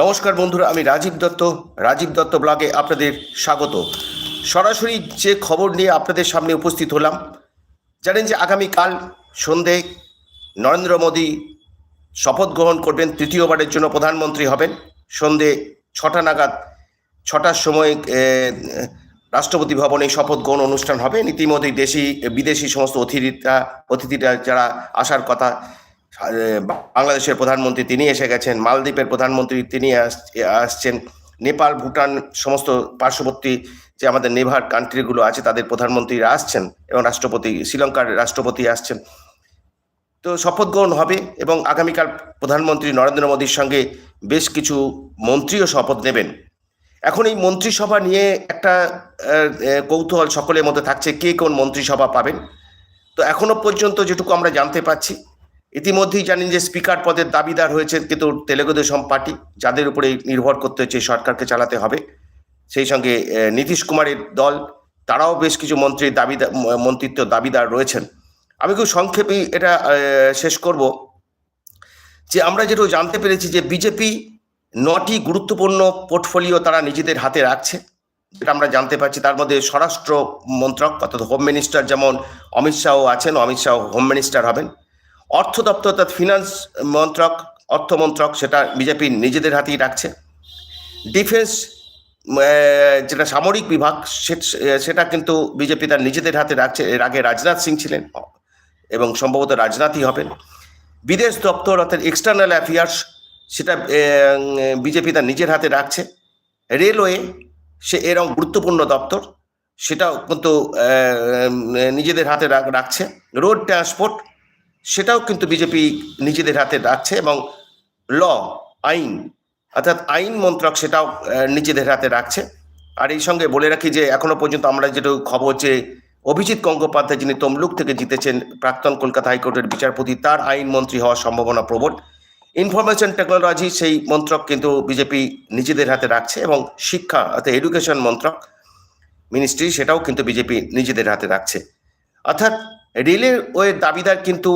নমস্কার বন্ধুরা, আমি রাজীব দত্ত রাজীব দত্ত ব্লগে আপনাদের স্বাগত। সরাসরি যে খবর নিয়ে আপনাদের সামনে উপস্থিত হলাম, জানেন যে আগামীকাল সন্ধে নরেন্দ্র মোদী শপথ গ্রহণ করবেন, তৃতীয়বারের জন্য প্রধানমন্ত্রী হবেন। সন্ধে ছটা নাগাদ, ছটার সময় রাষ্ট্রপতি ভবনে শপথ গ্রহণ অনুষ্ঠান হবে। ইতিমধ্যেই দেশি, বিদেশি সমস্ত অতিথিরা অতিথিরা যারা আসার কথা বাংলাদেশের প্রধানমন্ত্রী তিনি এসে গেছেন, মালদ্বীপের প্রধানমন্ত্রী তিনি আস- আসছেন, নেপাল, ভুটান সমস্ত পার্শ্ববর্তী যে আমাদের নেভার কান্ট্রিগুলো আছে তাদের প্রধানমন্ত্রীরা আসছেন এবং রাষ্ট্রপতি, শ্রীলঙ্কার রাষ্ট্রপতি আসছেন। তো শপথ গ্রহণ হবে এবং আগামীকাল প্রধানমন্ত্রী নরেন্দ্র মোদীর সঙ্গে বেশ কিছু মন্ত্রীও শপথ নেবেন। এখন এই মন্ত্রিসভা নিয়ে একটা কৌতূহল সকলের মধ্যে থাকছে, কে কোন মন্ত্রিসভা পাবেন। তো এখনও পর্যন্ত যেটুকু আমরা জানতে পাচ্ছি ইতিমধ্যেই জানেন যে স্পিকার পদের দাবিদার হয়েছেন কিন্তু তেলেগু দেশম পার্টি, যাদের উপরে নির্ভর করতে হচ্ছে সরকারকে চালাতে হবে। সেই সঙ্গে নীতিশ কুমারের দল, তারাও বেশ কিছু মন্ত্রীর দাবিদার মন্ত্রিত্ব দাবিদার রয়েছেন। আমি খুব সংক্ষেপে এটা শেষ করব যে আমরা যেটা জানতে পেরেছি যে বিজেপি নটি গুরুত্বপূর্ণ পোর্টফোলিও তারা নিজেদের হাতে রাখছে, যেটা আমরা জানতে পারছি। তার মধ্যে স্বরাষ্ট্র মন্ত্রক, অর্থাৎ হোম মিনিস্টার যেমন অমিত শাহ আছেন, অমিত শাহ হোম মিনিস্টার হবেন। অর্থ দপ্তর অর্থাৎ ফিনান্স মন্ত্রক, অর্থ মন্ত্রক, সেটা বিজেপি নিজেদের হাতেই রাখছে। ডিফেন্স যেটা সামরিক বিভাগ সেটা কিন্তু বিজেপি তার নিজেদের হাতে রাখছে। এর আগে রাজনাথ সিং ছিলেন এবং সম্ভবত রাজনাথই হবেন। বিদেশ দপ্তর অর্থাৎ এক্সটার্নাল অ্যাফেয়ার্স সেটা বিজেপি তার নিজের হাতে রাখছে। রেলওয়ে, সে এরকম গুরুত্বপূর্ণ দপ্তর, সেটাও কিন্তু নিজেদের হাতে রাখছে। রোড ট্রান্সপোর্ট সেটাও কিন্তু বিজেপি নিজেদের হাতে রাখছে এবং ল, আইন, অর্থাৎ আইন মন্ত্রক সেটাও নিজেদের হাতে রাখছে। আর এই সঙ্গে বলে রাখি যে, এখনও পর্যন্ত আমরা যেটা খবর যে, অভিজিৎ গঙ্গোপাধ্যায় যিনি তমলুক থেকে জিতেছেন প্রাক্তন কলকাতা হাইকোর্টের বিচারপতি, তার আইন মন্ত্রী হওয়ার সম্ভাবনা প্রবল। ইনফরমেশন টেকনোলজি সেই মন্ত্রক কিন্তু বিজেপি নিজেদের হাতে রাখছে এবং শিক্ষা, অর্থাৎ এডুকেশন মন্ত্রক মিনিস্ট্রি সেটাও কিন্তু বিজেপি নিজেদের হাতে রাখছে। অর্থাৎ রেলের ওই দাবিদার কিন্তু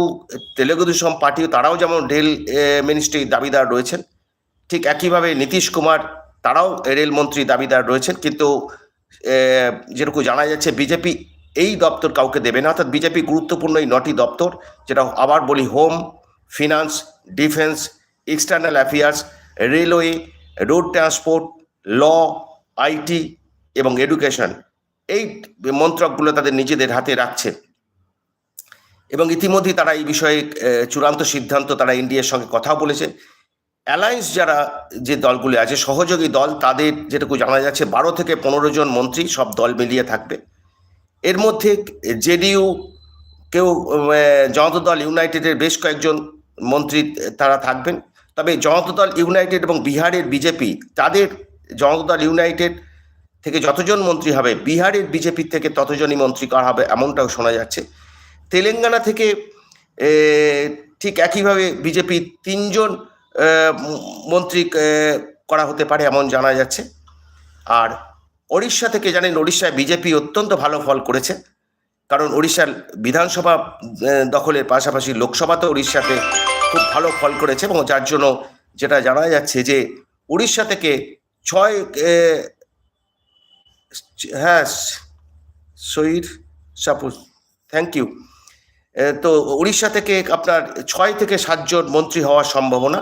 তেলেগু দেশম পার্টিও তারাও যেমন রেল মিনিস্ট্রি দাবিদার রয়েছেন, ঠিক একইভাবে নীতিশ কুমার, তারাও রেলমন্ত্রী দাবিদার রয়েছেন, কিন্তু যেরকম জানা যাচ্ছে বিজেপি এই দপ্তর কাউকে দেবে না, অর্থাৎ বিজেপি গুরুত্বপূর্ণ এই নটি দপ্তর, যেটা আবার বলি home, finance, defence, external affairs, railway, road transport, law, IT এবং এডুকেশন, এই মন্ত্রকগুলো তাদের নিজেদের হাতে রাখছে। এবং ইতিমধ্যেই তারা এই বিষয়ে চূড়ান্ত সিদ্ধান্ত তারা ইন্ডিয়ার সঙ্গে কথা বলেছে অ্যালায়েন্স যারা যে দলগুলি আছে, সহযোগী দল, তাদের যেটুকু জানা যাচ্ছে, বারো থেকে পনেরো জন মন্ত্রী সব দল মিলিয়ে থাকবে। এর মধ্যে জেডিইউ কেউ জনতা দল ইউনাইটেডের বেশ কয়েকজন মন্ত্রী তারা থাকবেন। তবে জনতা দল ইউনাইটেড এবং বিহারের বিজেপি, তাদের জনতা দল ইউনাইটেড থেকে যতজন মন্ত্রী হবে, বিহারের বিজেপি থেকে ততজনই মন্ত্রী করা হবে, এমনটাও শোনা যাচ্ছে। তেলেঙ্গানা থেকে ঠিক একইভাবে বিজেপি তিনজন মন্ত্রী করা হতে পারে এমন জানা যাচ্ছে। আর ওড়িশা থেকে জানেন, ওড়িশায় বিজেপি অত্যন্ত ভালো ফল করেছে। কারণ ওড়িশার বিধানসভা দখলের পাশাপাশি লোকসভাতে উড়িষ্যাতে খুব ভালো ফল করেছে এবং যার জন্য যেটা জানা যাচ্ছে যে উড়িষ্যা থেকে ছয় হ্যাঁ শহীদ সাপুর থ্যাংক ইউ তো উড়িষ্যা থেকে আপনার ছয় থেকে সাতজন মন্ত্রী হওয়ার সম্ভাবনা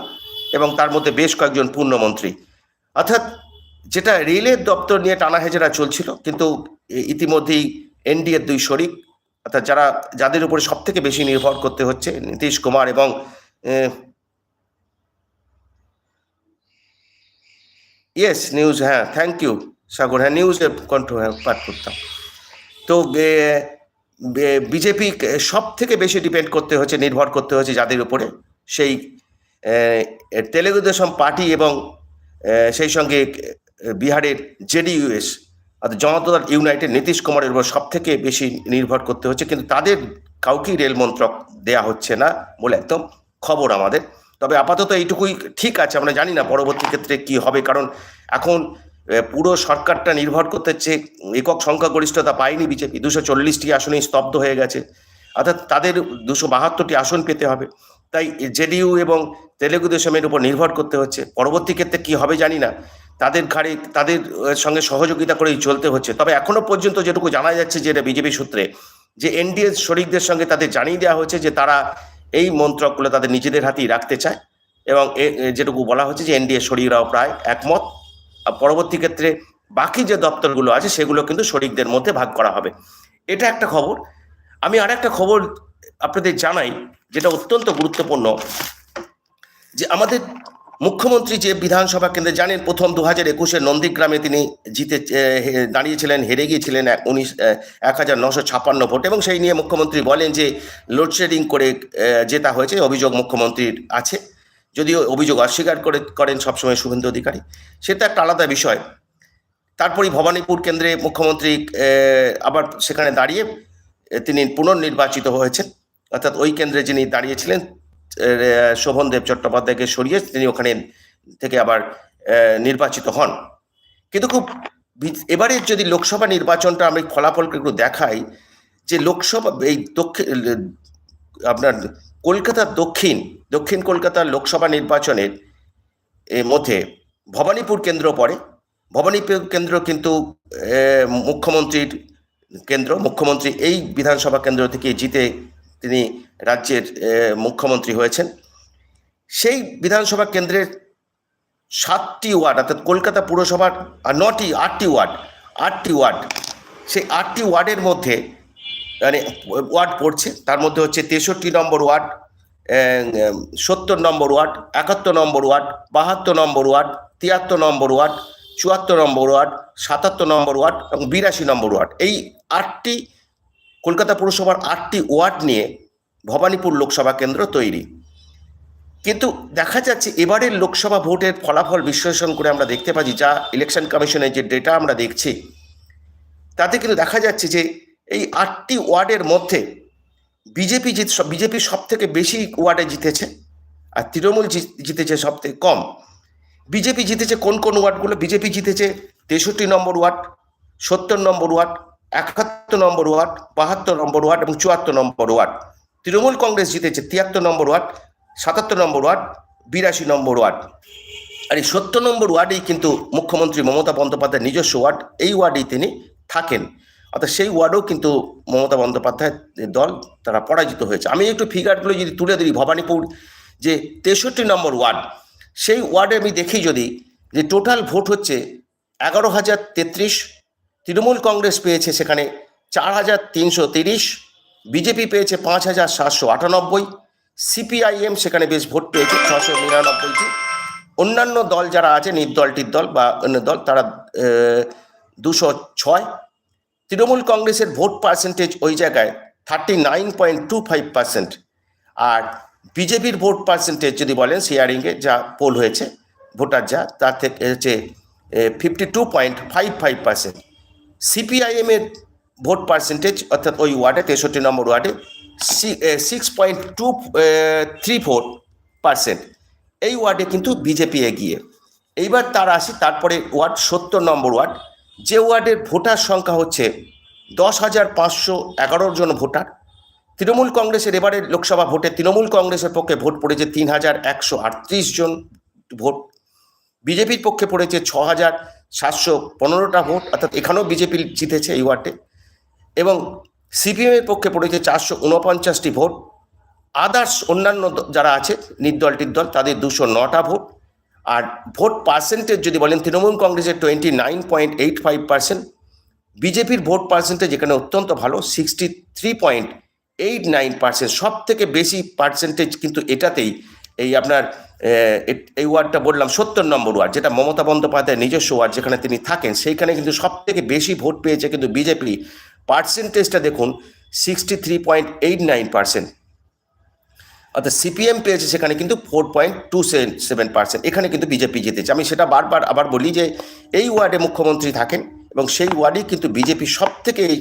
এবং তার মধ্যে বেশ কয়েকজন পূর্ণমন্ত্রী। অর্থাৎ যেটা রেলের দপ্তর নিয়ে টানাহেজরা চলছিল, কিন্তু ইতিমধ্যেই এনডিএর দুই শরিক, অর্থাৎ যারা, যাদের উপরে সব থেকে বেশি নির্ভর করতে হচ্ছে, নীতিশ কুমার এবং ইয়েস নিউজ হ্যাঁ থ্যাংক ইউ সাগর হ্যাঁ নিউজে কন্ট্রো হ্যাঁ পাঠ করতাম। তো বিজেপি সব থেকে বেশি ডিপেন্ড করতে হচ্ছে, নির্ভর করতে হচ্ছে যাদের উপরে। সেই তেলেগু দেশম পার্টি এবং সেই সঙ্গে বিহারের জেডিইউএস অর্থাৎ জনতা দল ইউনাইটেড নীতিশ কুমারের উপর সব থেকে বেশি নির্ভর করতে হচ্ছে। কিন্তু তাদের কাউকেই রেল মন্ত্রক দেয়া হচ্ছে না বলে একদম খবর আমাদের। তবে আপাতত এইটুকুই ঠিক আছে, আমরা জানি না পরবর্তী ক্ষেত্রে কি হবে। কারণ এখন পুরো সরকারটা নির্ভর করতে হচ্ছে, একক সংখ্যাগরিষ্ঠতা পায়নি বিজেপি। দুশো চল্লিশটি আসনেই স্তব্ধ হয়ে গেছে। অর্থাৎ তাদের দুশো বাহাত্তরটি আসন পেতে হবে। তাই জেডিইউ এবং তেলেগু দেশমের উপর নির্ভর করতে হচ্ছে। পরবর্তী ক্ষেত্রে কি হবে জানি না। তাদের ঘাড়ে, তাদের সঙ্গে সহযোগিতা করেই চলতে হচ্ছে। তবে এখনও পর্যন্ত যেটুকু জানা যাচ্ছে যে বিজেপি সূত্রে, যে এনডিএ শরিকদের সঙ্গে তাদের জানিয়ে দেওয়া হয়েছে যে তারা এই মন্ত্রকগুলো তাদের নিজেদের হাতেই রাখতে চায়। এবং যেটুকু বলা হচ্ছে যে এনডিএ শরিকরাও প্রায় একমত। পরবর্তী ক্ষেত্রে বাকি যে দপ্তরগুলো আছে, সেগুলো কিন্তু শরিকদের মধ্যে ভাগ করা হবে। এটা একটা খবর। আমি আর একটা খবর আপনাদের জানাই, যেটা অত্যন্ত গুরুত্বপূর্ণ। যে আমাদের মুখ্যমন্ত্রী যে বিধানসভা কেন্দ্রে, জানেন প্রথম দু হাজার একুশে নন্দীগ্রামে তিনি জিতে দাঁড়িয়েছিলেন, হেরে গিয়েছিলেন উনিশ এক হাজার নশো ছাপ্পান্ন ভোট এবং সেই নিয়ে মুখ্যমন্ত্রী বলেন যে লোডশেডিং করে জেতা হয়েছে, অভিযোগ মুখ্যমন্ত্রীর আছে। যদিও অভিযোগ অস্বীকার করে করেন সবসময় শুভেন্দু অধিকারী সেটা একটা আলাদা বিষয়। তারপরে ভবানীপুর কেন্দ্রে মুখ্যমন্ত্রী আবার সেখানে দাঁড়িয়ে তিনি পুনর্নির্বাচিত হয়েছেন। অর্থাৎ ওই কেন্দ্রে যিনি দাঁড়িয়েছিলেন শোভনদেব চট্টোপাধ্যায়কে সরিয়ে তিনি ওখানে থেকে আবার নির্বাচিত হন। কিন্তু খুব এবারে যদি লোকসভা নির্বাচনটা আমি ফলাফলকে একটু দেখাই, যে লোকসভা, এই দক্ষিণ, আপনার কলকাতার দক্ষিণ দক্ষিণ কলকাতার লোকসভা নির্বাচনের মধ্যে ভবানীপুর কেন্দ্র পড়ে। ভবানীপুর কেন্দ্র কিন্তু মুখ্যমন্ত্রীর কেন্দ্র। মুখ্যমন্ত্রী এই বিধানসভা কেন্দ্র থেকে জিতে তিনি রাজ্যের মুখ্যমন্ত্রী হয়েছেন। সেই বিধানসভা কেন্দ্রের সাতটি ওয়ার্ড, অর্থাৎ কলকাতা পুরসভার, আর নটি, আটটি ওয়ার্ড আটটি ওয়ার্ড, সেই আটটি ওয়ার্ডের মধ্যে মানে ওয়ার্ড পড়ছে, তার মধ্যে হচ্ছে তেষট্টি নম্বর ওয়ার্ড সত্তর নম্বর ওয়ার্ড, একাত্তর নম্বর ওয়ার্ড, বাহাত্তর নম্বর ওয়ার্ড, তিয়াত্তর নম্বর ওয়ার্ড, চুয়াত্তর নম্বর ওয়ার্ড, সাতাত্তর নম্বর ওয়ার্ড এবং বিরাশি নম্বর ওয়ার্ড। এই আটটি, কলকাতা পুরসভার আটটি ওয়ার্ড নিয়ে ভবানীপুর লোকসভা কেন্দ্র তৈরি। কিন্তু দেখা যাচ্ছে এবারের লোকসভা ভোটের ফলাফল বিশ্লেষণ করে আমরা দেখতে পাচ্ছি, যা ইলেকশন কমিশনের যে ডেটা আমরা দেখছি, তাতে কিন্তু দেখা যাচ্ছে যে এই আটটি ওয়ার্ডের মধ্যে বিজেপি জিত, বিজেপি সব থেকে বেশি ওয়ার্ডে জিতেছে আর তৃণমূল জিতেছে সব থেকে কম। বিজেপি জিতেছে কোন কোন ওয়ার্ডগুলো? বিজেপি জিতেছে তেষট্টি নম্বর ওয়ার্ড, সত্তর নম্বর ওয়ার্ড, একাত্তর নম্বর ওয়ার্ড, বাহাত্তর নম্বর ওয়ার্ড এবং চুয়াত্তর নম্বর ওয়ার্ড। তৃণমূল কংগ্রেস জিতেছে তিয়াত্তর নম্বর ওয়ার্ড, সাতাত্তর নম্বর ওয়ার্ড, বিরাশি নম্বর ওয়ার্ড। আর এই সত্তর নম্বর ওয়ার্ডেই কিন্তু মুখ্যমন্ত্রী মমতা বন্দ্যোপাধ্যায়ের নিজস্ব ওয়ার্ড, এই ওয়ার্ডেই তিনি থাকেন। অর্থাৎ সেই ওয়ার্ডেও কিন্তু মমতা বন্দ্যোপাধ্যায়ের দল তারা পরাজিত হয়েছে। আমি একটু ফিগারগুলো যদি তুলে ধরি, ভবানীপুর যে তেষট্টি নম্বর ওয়ার্ড, সেই ওয়ার্ডে আমি দেখি যদি যে টোটাল ভোট হচ্ছে এগারো হাজার তেত্রিশ, তৃণমূল কংগ্রেস পেয়েছে সেখানে চার হাজার তিনশো তিরিশ, বিজেপি পেয়েছে পাঁচ হাজার সাতশো আটানব্বই, সিপিআইএম সেখানে বেশ ভোট পেয়েছে ছশো নিরানব্বইটি। অন্যান্য দল যারা আছে, নির্দলটির দল বা অন্য দল, তারা দুশো ছয় তৃণমূল কংগ্রেসের ভোট পার্সেন্টেজ ওই জায়গায় thirty nine point two five percent আর বিজেপির ভোট পার্সেন্টেজ যদি বলেন সিয়ারিংয়ে যা পোল হয়েছে ভোটার যা, তার থেকে হচ্ছে fifty two point five five percent সিপিআইএমের ভোট পার্সেন্টেজ অর্থাৎ ওই ওয়ার্ডে, তেষট্টি নম্বর ওয়ার্ডে six point two three four percent এই ওয়ার্ডে কিন্তু বিজেপি এগিয়ে। এইবার তার আসি, তারপরে ওয়ার্ড সত্তর নম্বর ওয়ার্ড যে ওয়ার্ডের ভোটার সংখ্যা হচ্ছে দশ হাজার পাঁচশো এগারো জন ভোটার। তৃণমূল কংগ্রেসের এবারের লোকসভা ভোটে তৃণমূল কংগ্রেসের পক্ষে ভোট পড়েছে তিন হাজার একশো আটত্রিশ জন ভোট। বিজেপির পক্ষে পড়েছে ছ হাজার সাতশো পনেরোটা ভোট, অর্থাৎ এখানেও বিজেপি জিতেছে এই ওয়ার্ডে। এবং সিপিএমের পক্ষে পড়েছে চারশো উনপঞ্চাশটি ভোট। আদার্স অন্যান্য যারা আছে, নির্দলটির দল, তাদের দুশো নটা ভোট। আর ভোট পার্সেন্টেজ যদি বলেন, তৃণমূল কংগ্রেসের twenty nine point eight five percent বিজেপির ভোট পার্সেন্টেজ এখানে অত্যন্ত ভালো sixty three point eight nine percent সব থেকে বেশি পার্সেন্টেজ কিন্তু এটাতেই এই আপনার এই ওয়ার্ডটা বললাম, সত্তর নম্বর ওয়ার্ড যেটা মমতা বন্দ্যোপাধ্যায়ের নিজস্ব ওয়ার্ড যেখানে তিনি থাকেন, সেইখানে কিন্তু সব থেকে বেশি ভোট পেয়েছে কিন্তু বিজেপি। পার্সেন্টেজটা দেখুন sixty three point eight nine percent অর্থাৎ সিপিএম পেয়েছে সেখানে কিন্তু four point two seven percent এখানে কিন্তু বিজেপি জিতেছে। আমি সেটা বারবার আবার বলি যে এই ওয়ার্ডে মুখ্যমন্ত্রী থাকেন এবং সেই ওয়ার্ডে কিন্তু বিজেপি সব থেকে এই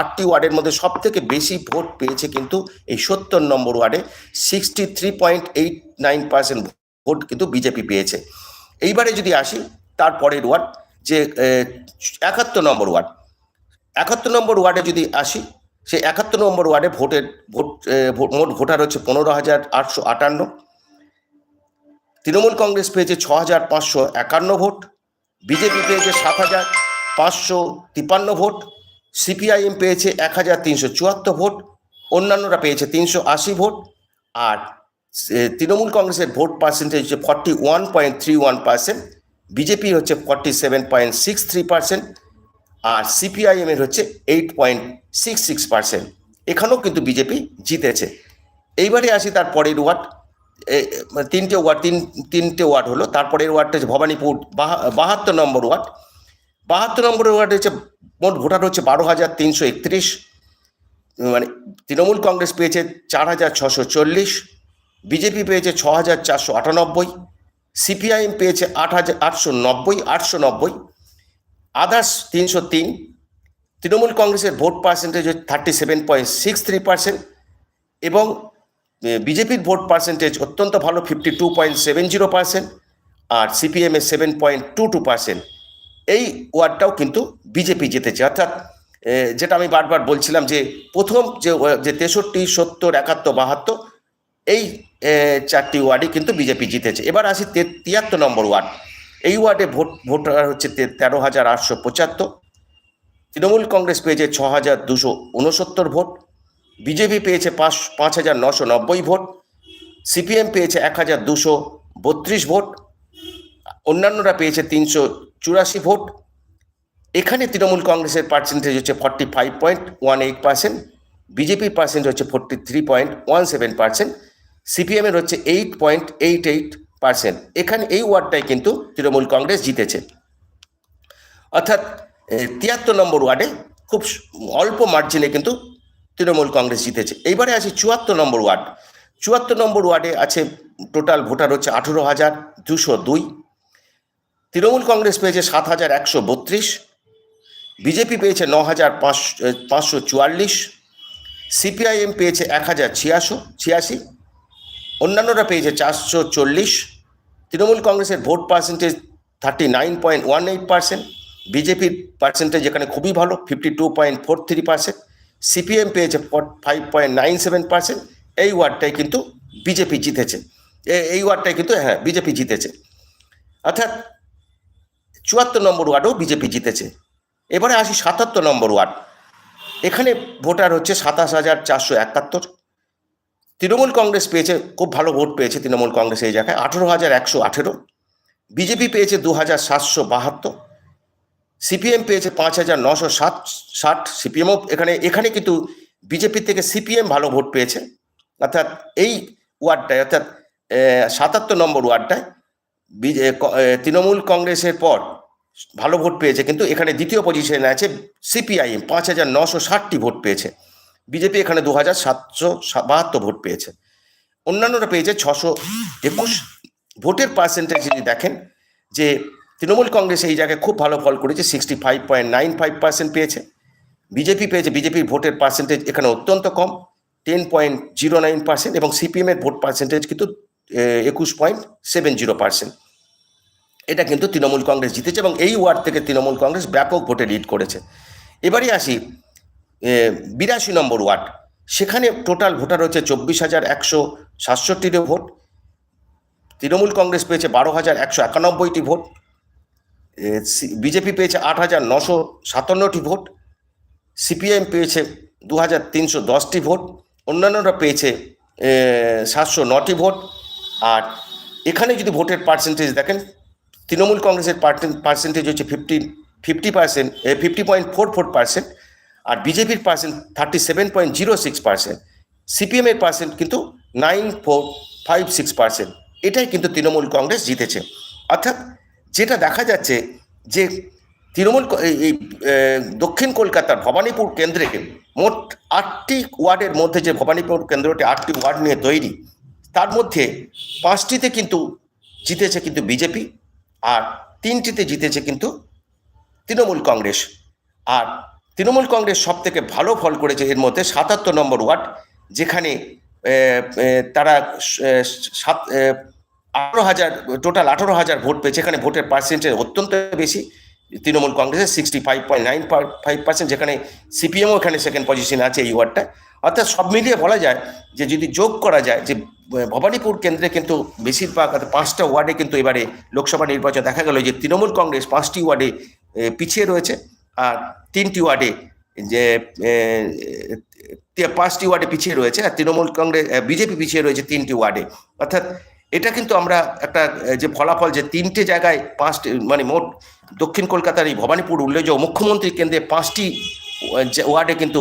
আটটি ওয়ার্ডের মধ্যে সব থেকে বেশি ভোট পেয়েছে কিন্তু এই সত্তর নম্বর ওয়ার্ডে। Sixty three point eight nine percent vote কিন্তু বিজেপি পেয়েছে। এইবারে যদি আসি তারপরের ওয়ার্ড যে একাত্তর নম্বর ওয়ার্ড। একাত্তর নম্বর ওয়ার্ডে যদি আসি সেই একাত্তর নম্বর ওয়ার্ডে ভোটের, ভোট ভোট- মোট ভোটার হচ্ছে পনেরো হাজার আটশো আটান্ন। তৃণমূল কংগ্রেস পেয়েছে ছ হাজার পাঁচশো একান্ন ভোট, বিজেপি পেয়েছে সাত হাজার পাঁচশো তিপান্ন ভোট, সিপিআইএম পেয়েছে এক হাজার তিনশো চুয়াত্তর ভোট, অন্যান্যরা পেয়েছে তিনশো আশি ভোট, আর তৃণমূল কংগ্রেসের ভোট পার্সেন্টেজ হচ্ছে forty one point three one percent BJP হচ্ছে forty seven point six three percent আর সিপিআইএম এর হচ্ছে eight point six six percent এখানেও কিন্তু বিজেপি জিতেছে। এইবারে আসি তার পরের ওয়ার্ড। মানে তিনটে ওয়ার্ড, তিন, তিনটে ওয়ার্ড হলো। তারপরের ওয়ার্ডটা হচ্ছে ভবানীপুর বাহা- বাহাত্তর নম্বর ওয়ার্ড। বাহাত্তর নম্বর ওয়ার্ড হচ্ছে মোট ভোটার হচ্ছে বারো হাজার তিনশো একত্রিশ। মানে তৃণমূল কংগ্রেস পেয়েছে চার হাজার ছশো চল্লিশ। বিজেপি পেয়েছে ছ হাজার চারশো আটানব্বই। সিপিআইএম পেয়েছে আট হাজার আটশো নব্বই আটশো নব্বই। আদার্স তিনশো তিন, তৃণমূল কংগ্রেসের ভোট পার্সেন্টেজ হচ্ছে thirty seven point six three percent এবং বিজেপির ভোট পার্সেন্টেজ অত্যন্ত ভালো, fifty two point seven zero percent আর সিপিএম এর seven point two two percent. এই ওয়ার্ডটাও কিন্তু বিজেপি জিতেছে। অর্থাৎ যেটা আমি বারবার বলছিলাম যে প্রথম যে যে তেষট্টি, সত্তর, একাত্তর, বাহাত্তর, এই চারটি ওয়ার্ডই কিন্তু বিজেপি জিতেছে। এবার আসি তিয়াত্তর নম্বর ওয়ার্ড। এই ওয়ার্ডে ভোট, ভোটার হচ্ছে তেরো হাজার আটশো পঁচাত্তর। তৃণমূল কংগ্রেস পেয়েছে ছ হাজার দুশো উনসত্তর ভোট। বিজেপি পেয়েছে পাঁচ পাঁচ হাজার নশো নব্বই ভোট। সিপিএম পেয়েছে এক হাজার দুশো বত্রিশ ভোট। অন্যান্যরা পেয়েছে তিনশো চুরাশি ভোট। এখানে তৃণমূল কংগ্রেসের পার্সেন্টেজ হচ্ছে forty five point one eight percent বিজেপির পার্সেন্ট হচ্ছে forty three point one seven percent সিপিএমের হচ্ছে eight point eight eight percent. এখানে এই ওয়ার্ডটাই কিন্তু তৃণমূল কংগ্রেস জিতেছে। অর্থাৎ তিয়াত্তর নম্বর ওয়ার্ডে খুব অল্প মার্জিনে কিন্তু তৃণমূল কংগ্রেস জিতেছে। এইবারে আছে চুয়াত্তর নম্বর ওয়ার্ড। চুয়াত্তর নম্বর ওয়ার্ডে আছে টোটাল ভোটার হচ্ছে আঠেরো হাজার দুশো দুই। তৃণমূল কংগ্রেস পেয়েছে সাত হাজার একশো বত্রিশ। বিজেপি পেয়েছে ন হাজার পাঁচশো চুয়াল্লিশ। সিপিআইএম পেয়েছে এক হাজার ছিয়াশো, ছিয়াশি। অন্যান্যরা পেয়েছে চারশো চল্লিশ। তৃণমূল কংগ্রেসের vote percentage thirty nine point one eight percent বিজেপির পার্সেন্টেজ এখানে খুবই ভালো fifty two point four three percent CPM পেয়েছে five point nine seven percent এই ওয়ার্ডটাই কিন্তু বিজেপি জিতেছে। এই ওয়ার্ডটাই কিন্তু হ্যাঁ বিজেপি জিতেছে। অর্থাৎ চুয়াত্তর নম্বর ওয়ার্ডও বিজেপি জিতেছে। এবারে আসি সাতাত্তর নম্বর ওয়ার্ড। এখানে ভোটার হচ্ছে সাতাশ হাজার চারশো একাত্তর তৃণমূল কংগ্রেস পেয়েছে খুব ভালো ভোট পেয়েছে তৃণমূল কংগ্রেস এই জায়গায়। আঠেরো হাজার একশো আঠেরো। বিজেপি পেয়েছে দু হাজার সাতশো বাহাত্তর। সিপিএম পেয়েছে পাঁচ হাজার নশো সাত ষাট। সিপিএমও এখানে এখানে কিন্তু বিজেপি থেকে সিপিএম ভালো ভোট পেয়েছে। অর্থাৎ এই ওয়ার্ডটায় অর্থাৎ সাতাত্তর নম্বর ওয়ার্ডটায় বি- এ, ক- এ, তৃণমূল কংগ্রেসের পর ভালো ভোট পেয়েছে। কিন্তু এখানে দ্বিতীয় পজিশনে আছে সিপিআইএম। পাঁচ হাজার নশো ষাটটি ভোট পেয়েছে। বিজেপি এখানে দু হাজার সাতশো বাহাত্তর ভোট পেয়েছে। অন্যান্যরা পেয়েছে ছশো একুশ। ভোটের পার্সেন্টেজ যদি দেখেন, যে তৃণমূল কংগ্রেস এই জায়গায় খুব ভালো ফল করেছে sixty five point nine five percent পেয়েছে। বিজেপি পেয়েছে, বিজেপির ভোটের পার্সেন্টেজ এখানে অত্যন্ত কম ten point zero nine percent এবং সিপিএমের ভোট পার্সেন্টেজ কিন্তু একুশ পয়েন্ট সেভেন জিরো পার্সেন্ট এটা কিন্তু তৃণমূল কংগ্রেস জিতেছে এবং এই ওয়ার্ড থেকে তৃণমূল কংগ্রেস ব্যাপক ভোটে লিড করেছে। এবারে আসি বিরাশি নম্বর ওয়ার্ড। সেখানে টোটাল ভোটার হচ্ছে চব্বিশ হাজার একশো সাতষট্টিটি ভোট। তৃণমূল কংগ্রেস পেয়েছে বারো হাজার একশো একানব্বইটি ভোট। বিজেপি পেয়েছে আট হাজার নশো সাতান্নটি ভোট। সিপিআইএম পেয়েছে দু হাজার তিনশো দশটি ভোট। অন্যান্যরা পেয়েছে সাতশো নটি ভোট। আর এখানে যদি ভোটের পার্সেন্টেজ দেখেন, তৃণমূল কংগ্রেসের পার্সেন্টেজ হচ্ছে fifty fifty percent fifty point four four percent আর বিজেপির percent thirty seven point zero six percent সিপিএমের পার্সেন্ট কিন্তু nine four five six percent এটাই কিন্তু তৃণমূল কংগ্রেস জিতেছে। অর্থাৎ যেটা দেখা যাচ্ছে যে তৃণমূল এই দক্ষিণ কলকাতার ভবানীপুর কেন্দ্রে মোট আটটি ওয়ার্ডের মধ্যে যে ভবানীপুর কেন্দ্রটি আটটি ওয়ার্ড নিয়ে তৈরি, তার মধ্যে পাঁচটিতে কিন্তু জিতেছে কিন্তু বিজেপি আর তিনটিতে জিতেছে কিন্তু তৃণমূল কংগ্রেস। আর তৃণমূল কংগ্রেস সব থেকে ভালো ফল করেছে এর মধ্যে সাতাত্তর নম্বর ওয়ার্ড, যেখানে তারা সাত আঠারো হাজার টোটাল আঠারো হাজার ভোট পেয়েছে, এখানে ভোটের পার্সেন্টেজ অত্যন্ত বেশি। তৃণমূল কংগ্রেসের sixty five point nine five percent যেখানে সিপিএমও এখানে সেকেন্ড পজিশনে আছে এই ওয়ার্ডটা। অর্থাৎ সব মিলিয়ে বলা যায় যে যদি যোগ করা যায়, যে ভবানীপুর কেন্দ্রে কিন্তু বেশিরভাগ পাঁচটা ওয়ার্ডে কিন্তু এবারে লোকসভা নির্বাচন দেখা গেল যে তৃণমূল কংগ্রেস পাঁচটি ওয়ার্ডে পিছিয়ে রয়েছে। তিনটি ওয়ার্ডে যে পাঁচটি ওয়ার্ডে পিছিয়ে রয়েছে আর তৃণমূল কংগ্রেস বিজেপি পিছিয়ে রয়েছে তিনটি ওয়ার্ডে। অর্থাৎ এটা কিন্তু আমরা একটা যে ফলাফল যে তিনটে জায়গায় পাঁচটি মানে মোট দক্ষিণ কলকাতার এই ভবানীপুর উল্লেখযোগ্য মুখ্যমন্ত্রী কেন্দ্রে পাঁচটি ওয়ার্ডে কিন্তু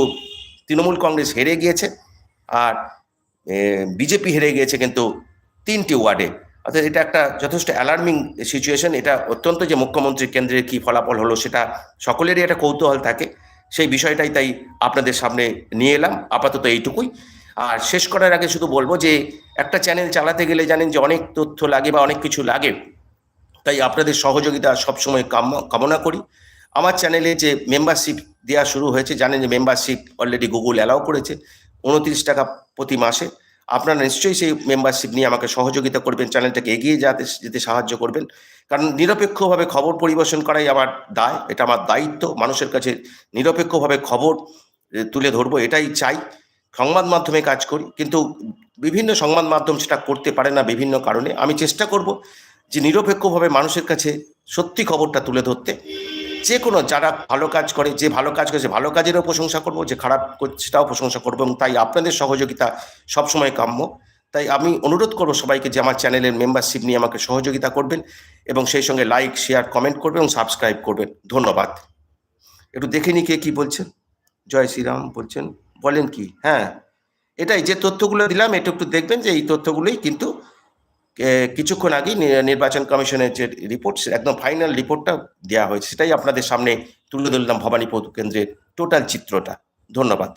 তৃণমূল কংগ্রেস হেরে গিয়েছে আর বিজেপি হেরে গিয়েছে কিন্তু তিনটি ওয়ার্ডে। অর্থাৎ এটা একটা যথেষ্ট অ্যালার্মিং সিচুয়েশন এটা অত্যন্ত যে মুখ্যমন্ত্রী কেন্দ্রের কি ফলাফল হলো সেটা সকলেরই একটা কৌতূহল থাকে। সেই বিষয়টাই তাই আপনাদের সামনে নিয়ে এলাম, আপাতত এইটুকুই। আর শেষ করার আগে শুধু বলব যে, একটা চ্যানেল চালাতে গেলে জানেন যে অনেক তথ্য লাগে বা অনেক কিছু লাগে। তাই আপনাদের সহযোগিতা সবসময় কাম- কামনা করি। আমার চ্যানেলে যে মেম্বারশিপ দেওয়া শুরু হয়েছে, জানেন যে মেম্বারশিপ অলরেডি গুগল অ্যালাউ করেছে। উনত্রিশ টাকা প্রতি মাসে। আপনারা নিশ্চয়ই সেই মেম্বারশিপ নিয়ে আমাকে সহযোগিতা করবেন চ্যানেলটাকে এগিয়ে যাতে, যেতে সাহায্য করবেন। কারণ নিরপেক্ষভাবে খবর পরিবেশন করাই আমার দায়, এটা আমার দায়িত্ব। মানুষের কাছে নিরপেক্ষভাবে খবর তুলে ধরবো, এটাই চাই। সংবাদ মাধ্যমে কাজ করি, কিন্তু বিভিন্ন সংবাদ মাধ্যম সেটা করতে পারে না বিভিন্ন কারণে। আমি চেষ্টা করব যে নিরপেক্ষভাবে মানুষের কাছে সত্যি খবরটা তুলে ধরতে। যে কোনো যারা ভালো কাজ করে, যে ভালো কাজ করে সে ভালো কাজেরও প্রশংসা করব, যে খারাপ করছে সেটাও প্রশংসা করব এবং তাই আপনাদের সহযোগিতা সবসময় কাম্য। তাই আমি অনুরোধ করব সবাইকে যে আমার চ্যানেলের মেম্বারশিপ নিয়ে আমাকে সহযোগিতা করবেন এবং সেই সঙ্গে লাইক শেয়ার কমেন্ট করবেন এবং সাবস্ক্রাইব করবেন। ধন্যবাদ। একটু দেখে নি কে কী বলছেন। জয় শ্রীরাম বলছেন, বলেন কি? হ্যাঁ এটাই যে তথ্যগুলো দিলাম এটা একটু দেখবেন যে এই তথ্যগুলোই কিন্তু কিছুক্ষণ আগেই নির্বাচন কমিশনের যে রিপোর্ট একদম ফাইনাল রিপোর্টটা দেওয়া হয়েছে। সেটাই আপনাদের সামনে তুলে ধরলাম ভবানীপুর কেন্দ্রের টোটাল চিত্রটা। ধন্যবাদ।